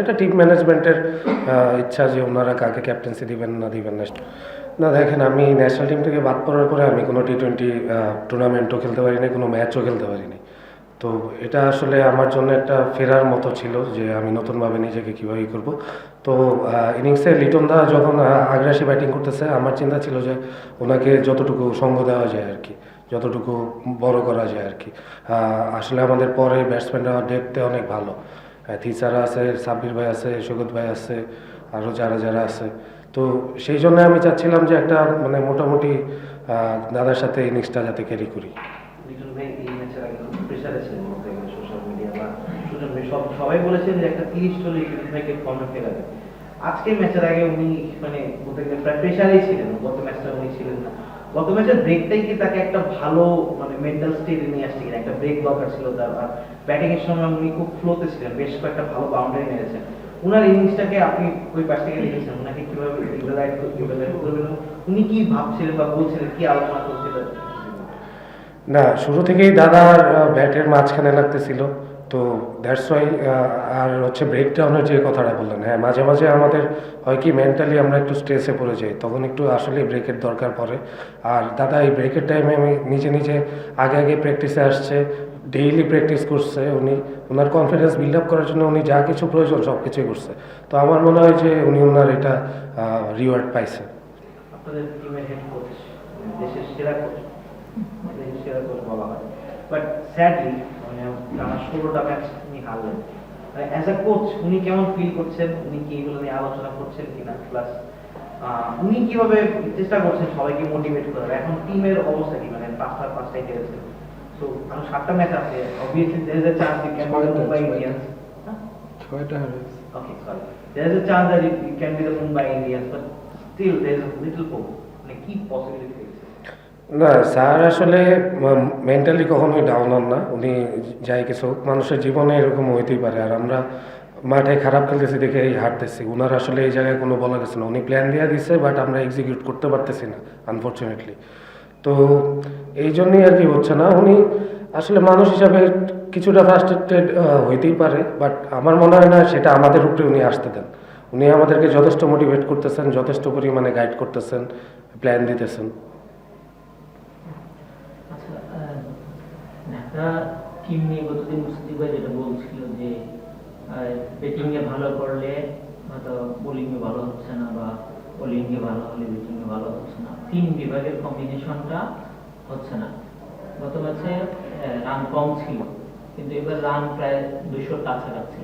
এটা টিম ম্যানেজমেন্টের ইচ্ছা যে ওনারা কাকে ক্যাপ্টেন্সি দিবেন না দিবেন না। না, দেখেন, আমি ন্যাশনাল টিম থেকে বাদ পড়ার পরে আমি কোনো টি টোয়েন্টি টুর্নামেন্টও খেলতে পারিনি, কোনো ম্যাচও খেলতে পারিনি। তো এটা আসলে আমার জন্য একটা ফেরার মতো ছিল যে আমি নতুনভাবে নিজেকে কীভাবে করব। তো ইনিংসে লিটন দা যখন আগ্রাসী ব্যাটিং করতেছে, আমার চিন্তা ছিল যে ওনাকে যতটুকু সঙ্গ দেওয়া যায় আর কি, যতটুকু বড় করা যায় আর কি। আসলে আমাদের পরে ব্যাটসম্যানরা ডেপতে অনেক ভালো। থিসারা আছে, সাব্বির ভাই আছে সৈকত ভাই আছে আরও যারা যারা আছে। তো সেই জন্য আমি চাচ্ছিলাম যে একটা মানে মোটামুটি দাদার সাথে ইনিংসটা যাতে ক্যারি করি। সব, সবাই বলেছেন যে একটা তিরিশ চল্লিশ ভাইকে ফর্মে আজকের ম্যাচের আগে উনি মানে বলতে গেলে প্রায় প্রেশারেই ছিলেন, গত ম্যাচটা উনি ছিলেন না। গত ম্যাচের ব্রেকটাই কি তাকে একটা ভালো মানে মেন্টাল স্টেটে নিয়ে আসছে কিনা? একটা ব্রেক দরকার ছিল তার, আর ব্যাটিং এর সময় উনি খুব ফ্লোতে ছিলেন, বেশ কয়েকটা ভালো বাউন্ডারি মেরেছেন। উনার ইনিংসটাকে আপনি ওই পাশ থেকে দেখেছেন, উনাকে কীভাবে করবেন, উনি কি ভাবছিলেন বা বলছিলেন, কি আলোচনা করছিলেন? না, শুরু থেকেই দাদার ব্যাটের মাঝখানে লাগতেছিল। তো দ্যাটস ওয়াই আর হচ্ছে ব্রেকডাউনের যে কথাটা বললেন হ্যাঁ মাঝে মাঝে আমাদের হয় কি মেন্টালি আমরা একটু স্ট্রেসে পড়ে যাই, তখন একটু আসলে ব্রেকের দরকার পড়ে। আর দাদা, এই ব্রেকের টাইমে আমি নিজে নিজে আগে আগে প্র্যাকটিসে আসছে ডেইলি প্র্যাকটিস করছে উনি ওনার কনফিডেন্স বিল্ড আপ করার জন্য উনি যা কিছু প্রয়োজন সব কিছুই করছে। তো আমার মনে হয় যে উনি ওনার এটা রিওয়ার্ড পাইছে। আপনাদের টিমের হেড কোচ দেশের সেরা কোচ দেশের সেরা কোচ বলা হয়। বাট স্যাডলি মানে টানা ষোলোটা ম্যাচ হারলেন। অ্যাজ আ কোচ উনি কেমন ফিল করছেন? উনি কি এগুলো নিয়ে আলোচনা করছেন কিনা? প্লাস উনি কীভাবে চেষ্টা করছেন সবাইকে মোটিভেট করার? এখন টিমের অবস্থা কি? মানে পাঁচটা পাঁচটায় খেলেছেন সো আরও সাতটা ম্যাচ আছে। Obviously there is a chance you can be Mumbai Indians ছয়টা. There is a chance that it, it can be the Mumbai Indians, but still there is a little মানে কি দেখছেন? না, স্যার আসলে mentally কখনোই down হন না। উনি যাই কিছু মানুষের জীবনে এরকম হইতেই পারে। আর আমরা মাঠে খারাপ খেলতেছি দেখে এই হারতেছি। উনার আসলে এই জায়গায় কোনো বলা গেছে না। উনি প্ল্যান দিয়ে দিচ্ছে বাট আমরা এক্সিকিউট করতে পারতেছি না আনফর্চুনেটলি তো এই জন্যই আর কি হচ্ছে না। উনি আসলে মানুষ হিসাবে কিছুটা ফ্রাস্ট্রেটেড হইতেই পারে বাট আমার মনে হয় না সেটা আমাদের উপরে উনি আসতে দেন। উনি আমাদেরকে যথেষ্ট মোটিভেট করতেছেন, যথেষ্ট পরিমাণে গাইড করতেছেন প্ল্যান দিতেছেন। টিম নিয়ে গতদিন ভাই যেটা বলছিল যে ভালো করলে হয়তো ভালো হচ্ছে না বা ভালো হলে ভালো হচ্ছে না। তিন বিভাগের কম্বিনেশনটা হচ্ছে না। গত ম্যাচে রান কম ছিল, কিন্তু এবার রান প্রায় দুশোর কাছাকাছি।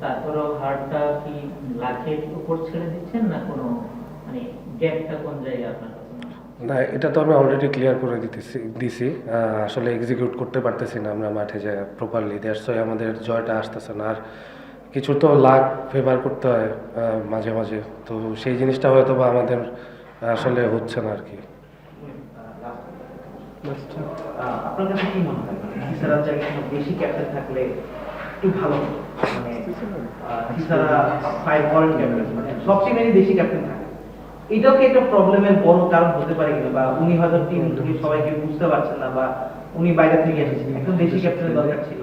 তারপরেও হারটা কি লাখের উপর ছেড়ে দিচ্ছেন না কোনো মানে গ্যাপটা কোন জায়গায় আপনার? না এটা তো আমি অলরেডি ক্লিয়ার করে দিতেছি, দিছি। আসলে এক্সিকিউট করতে পারতেছি না আমরা মাঠে যে প্রপারলি ওয়াই আমাদের জয়টা আসতেছে না। আর কিছু তো লাখ ফেভার করতে হয় মাঝে মাঝে। তো সেই জিনিসটা হয়তো বা আমাদের আসলে হচ্ছে না আর কি আপনার কাছে কি মনে হয়? মানে থাকলে ভালো মানে মানে সব এটাও কি একটা প্রবলেমের বড় কারণ হতে পারে কিনা? বা উনি হয়তো টিম থেকে সবাইকে বুঝতে পারছেন না বা উনি বাইরে থেকে এসেছেন। একদম বেশি ক্যাপ্টেনের দরকার ছিল।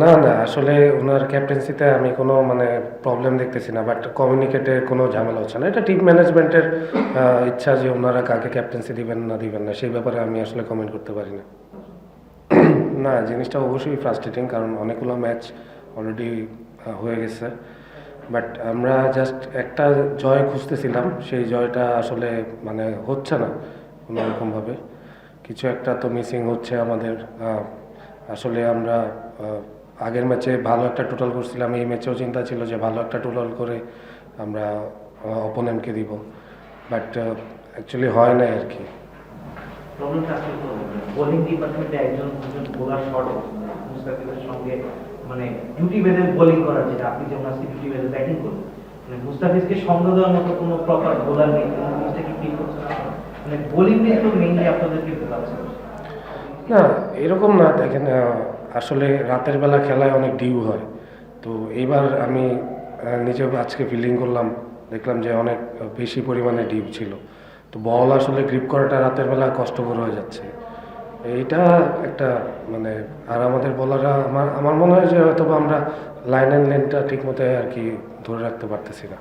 না না আসলে ওনার ক্যাপ্টেন্সিতে আমি কোনো মানে প্রবলেম দেখতেছি না বাট কমিউনিকেটে কোনো ঝামেলা হচ্ছে না। এটা টিম ম্যানেজমেন্টের ইচ্ছা যে ওনারা কাকে ক্যাপ্টেন্সি দিবেন না দিবেন না সেই ব্যাপারে আমি আসলে কমেন্ট করতে পারি না। না জিনিসটা অবশ্যই ফ্রাস্ট্রেটিং কারণ অনেকগুলো ম্যাচ অলরেডি হয়ে গেছে। বাট আমরা জাস্ট একটা জয় খুঁজতেছিলাম, সেই জয়টা আসলে মানে হচ্ছে না কোনো রকমভাবে কিছু একটা তো মিসিং হচ্ছে আমাদের। আসলে আমরা আগের ম্যাচে ভালো একটা টোটাল করছিলাম, এই ম্যাচেও চিন্তা ছিল যে ভালো একটা টোটাল করে আমরা অপোনেন্টকে দিব। বাট অ্যাকচুয়ালি হয় না আর কি। প্রবলেমটা আসলে বোলিং ডিপার্টমেন্টে একজন বোলার শর্ট মুস্তাফিজের সঙ্গে মানে ডিউটি বেঁধে বোলিং করার যেটা আপনি যেমন আজকে ডিউটি বেঁধে ব্যাটিং করলেন। মানে মুস্তাফিজকে সঙ্গ দেওয়ার মতো কোনো প্রপার বোলার নেই, কোনো কি? মানে বোলিং নিয়ে তো মেইনলি আপনাদেরকে ভোগাচ্ছে না, এরকম না, দেখেন আসলে রাতের বেলা খেলায় অনেক ডিউ হয়। তো এইবার আমি নিজেও আজকে ফিল্ডিং করলাম, দেখলাম যে অনেক বেশি পরিমাণে ডিউ ছিল। তো বল আসলে গ্রিপ করাটা রাতের বেলা কষ্টকর হয়ে যাচ্ছে। এইটা একটা মানে আর আমাদের বলারা আমার আমার মনে হয় যে হয়তো আমরা লাইন অ্যান্ড লেনটা ঠিক মতো আর কি ধরে রাখতে পারতেছি না।